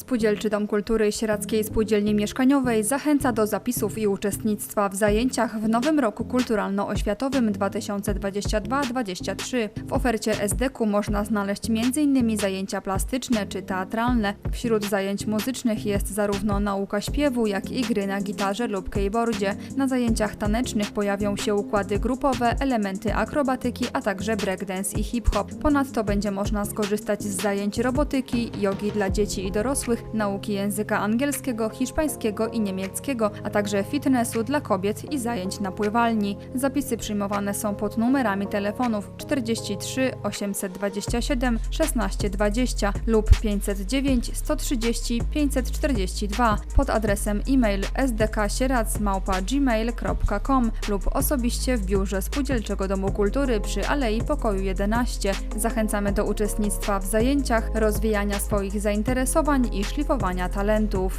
Spółdzielczy Dom Kultury Sieradzkiej Spółdzielni Mieszkaniowej zachęca do zapisów i uczestnictwa w zajęciach w nowym roku kulturalno-oświatowym 2022-2023. W ofercie SDK można znaleźć m.in. zajęcia plastyczne czy teatralne. Wśród zajęć muzycznych jest zarówno nauka śpiewu, jak i gry na gitarze lub keyboardzie. Na zajęciach tanecznych pojawią się układy grupowe, elementy akrobatyki, a także breakdance i hip-hop. Ponadto będzie można skorzystać z zajęć robotyki, jogi dla dzieci i dorosłych, nauki języka angielskiego, hiszpańskiego i niemieckiego, a także fitnessu dla kobiet i zajęć na pływalni. Zapisy przyjmowane są pod numerami telefonów 43 827 1620 lub 509 130 542 pod adresem e-mail sdksierac@gmail.com lub osobiście w biurze Spółdzielczego Domu Kultury przy Alei Pokoju 11. Zachęcamy do uczestnictwa w zajęciach, rozwijania swoich zainteresowań i szlifowania talentów.